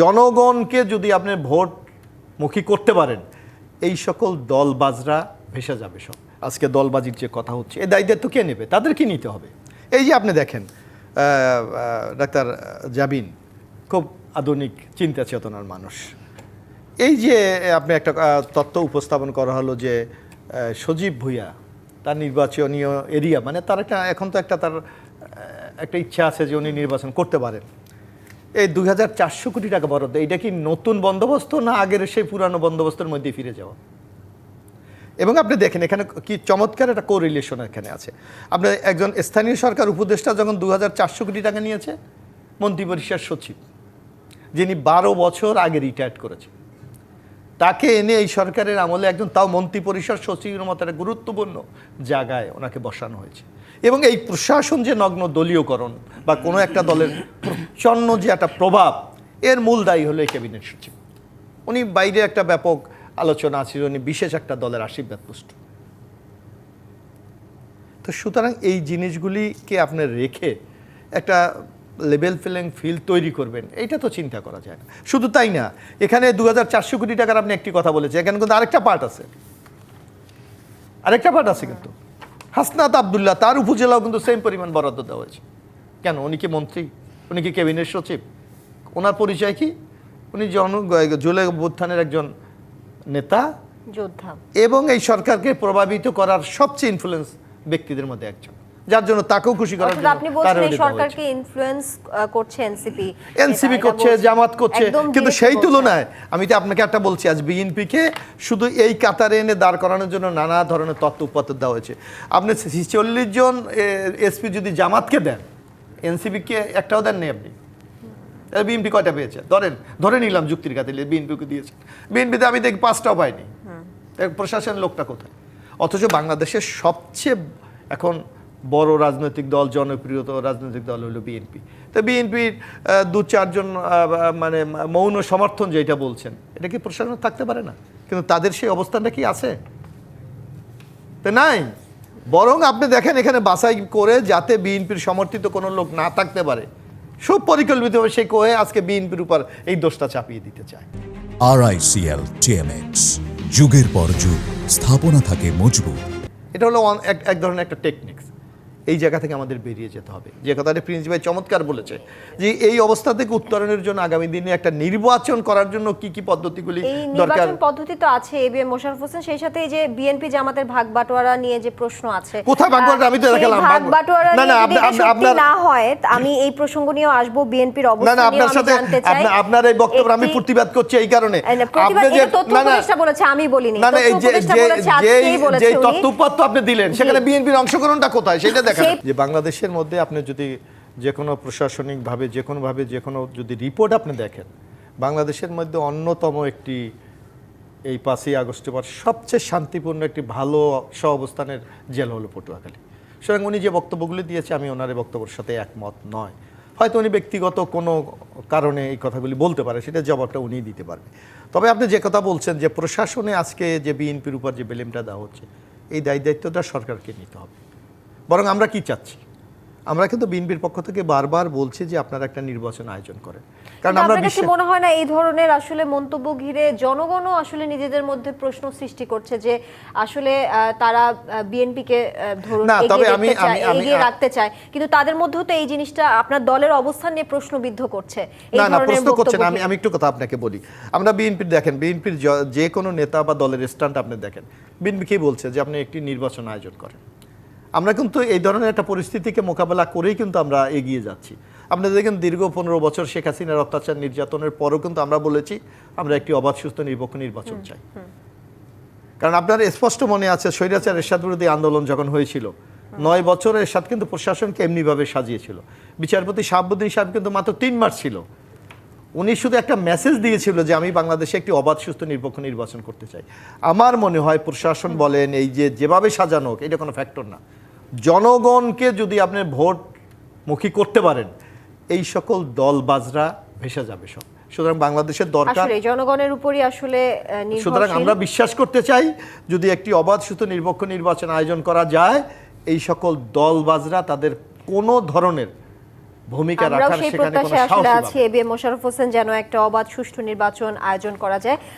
জনগণকে যদি আপনি ভোট মুখী করতে পারেন, এই সকল দলবাজরা ভেসে যাবে সব। আজকে দলবাজির যে কথা হচ্ছে, এ দায়িত্ব কে নেবে? তাদেরকে নিতে হবে। এই যে আপনি দেখেন ডাক্তার জাবিন, খুব আধুনিক চিন্তা চেতনার মানুষ। এই যে আপনি একটা তত্ত্ব উপস্থাপন করা হলো যে সজীব ভুইয়া, তার নির্বাচনীয় এরিয়া মানে তার একটা, এখন তো একটা তার একটা ইচ্ছা আছে যে উনি নির্বাচন করতে পারেন। এই দুই হাজার চারশো কোটি টাকা বরাদ্দ, এটা কি নতুন বন্দোবস্ত না আগের সেই পুরানো বন্দোবস্তের মধ্যে ফিরে যাওয়া? এবং আপনি দেখেন, এখানে কি চমৎকার একটা কোরিলেশন এখানে আছে। আপনি একজন স্থানীয় সরকার উপদেষ্টা যখন দু হাজার চারশো কোটি টাকা নিয়েছে মন্ত্রিপরিষদ সচিব, যিনি বারো বছর আগে রিটায়ার্ড করেছে তাকে এনে এই সরকারের আমলে একজন তাও মন্ত্রী পরিষদ সচিবের মতো একটা গুরুত্বপূর্ণ জায়গায় ওনাকে বসানো হয়েছে। এবং এই প্রশাসন যে নগ্ন দলীয়করণ বা কোনো একটা দলের প্রচন্ন যে একটা প্রভাব, এর মূল দায়ী হলো এই ক্যাবিনেট সচিব। উনি বাইরে একটা ব্যাপক আলোচনা ছিল, উনি বিশেষ একটা দলের আশীর্বাদ পুষ্ট। তো সুতরাং এই জিনিসগুলিকে আপনি রেখে একটা লেভেল ফিলিং ফিল তৈরি করবেন এইটা তো চিন্তা করা যায় না। শুধু তাই না, এখানে দু হাজার চারশো কোটি টাকার আপনি একটি কথা বলেছেন, এখানে কিন্তু আরেকটা পার্ট আছে। আরেকটা পার্ট আছে কিন্তু। হাসনাত আবদুল্লাহ, তার উপজেলাও কিন্তু সেম পরিমাণ বরাদ্দ দেওয়া হয়েছে। কেন? উনি কি মন্ত্রী? উনি কি ক্যাবিনেট সচিব? ওনার পরিচয় কি? উনি জন জুলাই অভ্যুত্থানের একজন নেতা। যোদ্ধা। এবং এই সরকারকে প্রভাবিত করার সবচেয়ে ইনফ্লুয়েন্স ব্যক্তিদের মধ্যে একজন। যার জন্য তাকেও খুশি করার জন্য আপনি বলছেন এই। সরকারকে ইনফ্লুয়েন্স করছে এনসিপি এনসিপি করছে জামাত করছে। কিন্তু সেই তুলনায় আমি তো আপনাকে একটা বলছি আজ বিএনপিকে শুধু এই কাতারে এনে দাঁড় করানোর জন্য নানা ধরনের তত্ত্ব উপাত্ত দেওয়া হয়েছে। আপনি চল্লিশ জন এসপি যদি জামাতকে দেন এনসিপিকে একটাও দেন নেই আপনি বিএনপি কয়টা পেয়েছে? ধরেন ধরে নিলাম যুক্তির খাতিরে বিএনপিকে দিয়েছে। বিএনপিতে আমি দেখি পাঁচটাও পাইনি। প্রশাসন লোকটা কোথায়? অথচ বাংলাদেশের সবচেয়ে এখন বড় রাজনৈতিক দল জনপ্রিয় রাজনৈতিক দল হলো বিএনপি। তো বিএনপির দু চারজন মানে মৌন সমর্থন যেটা বলছেন এটা কি প্রশাসন থাকতে পারে না? কিন্তু তাদের সেই অবস্থানটা কি আছে? তো নাই। বরং আপনি দেখেন এখানে বাসাই করে যাতে বিএনপির সমর্থিত কোনো লোক না থাকতে পারে সব পরিকল্পিতভাবে সে কয়ে আজকে বিএনপির উপর এই দোষটা চাপিয়ে দিতে চায়। আর আইসিএল টিএমএক্স যুগের পর যুগ স্থাপনা থাকে মজবুত। এটা হলো এক ধরনের একটা টেকনিক্স এই জায়গা থেকে আমাদের বেরিয়ে যেতে হবে। যে কথাটা প্রিন্স ভাই চমৎকার বলেছে যে এই অবস্থা থেকে উত্তরণের জন্য আগামী দিনে একটা নির্বাচন করার জন্য কি কি পদ্ধতিগুলি দরকার? পদ্ধতি তো আছে A B M Mosharraf Hossain সেই সাথে এই যে বিএনপি জামাতের ভাগ বাটোয়ারা নিয়ে যে প্রশ্ন আছে কোথায় ভাগ বাটোয়ারা? আমি তো দেখালাম, ভাগ বাটোয়ারা না, না, আপনি- আপনি- আপনার- না হয় আমি এই প্রসঙ্গ নিয়ে আসব বিএনপির না অবস্থান না আপনার সাথে আপনার এই বক্তব্য আমি প্রতিবাদ করছি এই কারণে। না, আপনি যে না না। বলেছে আমি বলিনি। না না এই যে যে যে আজকেই বলেছে যে উনি। তথ্যপত্র আপনি দিলেন সেখানে বিএনপির অংশগ্রহণটা কোথায়? সেটা যে বাংলাদেশের মধ্যে আপনি যদি যে কোনো প্রশাসনিকভাবে যে কোনোভাবে যে কোনো যদি রিপোর্ট আপনি দেখেন বাংলাদেশের মধ্যে অন্যতম একটি এই পাঁচই আগস্টের পর সবচেয়ে শান্তিপূর্ণ একটি ভালো সহ অবস্থানের জেল হলো পটুয়াখালী। সুতরাং উনি যে বক্তব্যগুলি দিয়েছে আমি ওনার এই বক্তব্যের সাথে একমত নয়। হয়তো উনি ব্যক্তিগত কোনো কারণে এই কথাগুলি বলতে পারে সেটা জবাবটা উনিই দিতে পারবে। তবে আপনি যে কথা বলছেন যে প্রশাসনে আজকে যে বিএনপির উপর যে বেলেমটা দেওয়া হচ্ছে এই দায় দায়িত্বটা সরকারকে নিতে হবে। বরং আমরা কি চাচ্ছি? আমরা কিন্তু বিএনপির পক্ষ থেকে বারবার বলছি যে আপনারা একটা নির্বাচন আয়োজন করেন। কারণ আমরা কাছে মনে হয় না এই ধরনের আসলে মন্তব্য ঘিরে জনগণও আসলে নিজেদের মধ্যে প্রশ্ন সৃষ্টি করছে যে আসলে তারা বিএনপি কে আহ, ধরুন এগিয়ে রাখতে চায়। কিন্তু তাদের মধ্যেও তো এই জিনিসটা আপনার দলের অবস্থান নিয়ে প্রশ্নবিদ্ধ করছে। এই না না প্রশ্ন করছেন বক্তব্য আমি আমি একটু কথা আপনাকে বলি। আমরা বিএনপির দেখেন বিএনপির যে কোনো নেতা বা দলের স্ট্যান্ড আপনি দেখেন। বিএনপি কি বলছে যে আপনি একটি নির্বাচন আয়োজন করেন। আমরা কিন্তু এই ধরনের একটা পরিস্থিতিকে মোকাবেলা করেই কিন্তু আমরা এগিয়ে যাচ্ছি। আপনি দেখেন দীর্ঘ পনেরো বছর শেখ হাসিনার অত্যাচার নির্যাতনের পরও কিন্তু আমরা বলেছি আমরা একটি অবাধ সুস্থ নিরপেক্ষ নির্বাচন চাই। কারণ আপনার স্পষ্ট মনে আছে স্বৈরাচার এরশাদ বিরোধী আন্দোলন যখন হয়েছিল নয় বছর এরশাদ কিন্তু প্রশাসনকে এমনিভাবে সাজিয়েছিল। বিচারপতি শাহাবুদ্দিন সাহেব কিন্তু মাত্র তিন মাস ছিল। উনি শুধু একটা মেসেজ দিয়েছিল যে আমি বাংলাদেশে একটি অবাধ সুস্থ নিরপেক্ষ নির্বাচন করতে চাই। আমার মনে হয় প্রশাসন বলেন এই যে যেভাবে সাজানো হোক এটা কোনো ফ্যাক্টর না। জনগণকে যদি আপনি ভোট মুখী করতে পারেন এই সকল দলবাজরা ভেসে যাবে সব। সুতরাং বাংলাদেশের দরকার জনগণের উপরই আসলে সুতরাং আমরা বিশ্বাস করতে চাই যদি একটি অবাধ সুস্থ নিরপেক্ষ নির্বাচন আয়োজন করা যায় এই সকল দলবাজরা তাদের কোনো ধরনের ভূমিকা রাখার সেখানে কোনো সাহসী আছি পাবে না। A B M Mosharraf Hossain যেন একটা অবাধ সুষ্ঠু নির্বাচন আয়োজন করা যায়।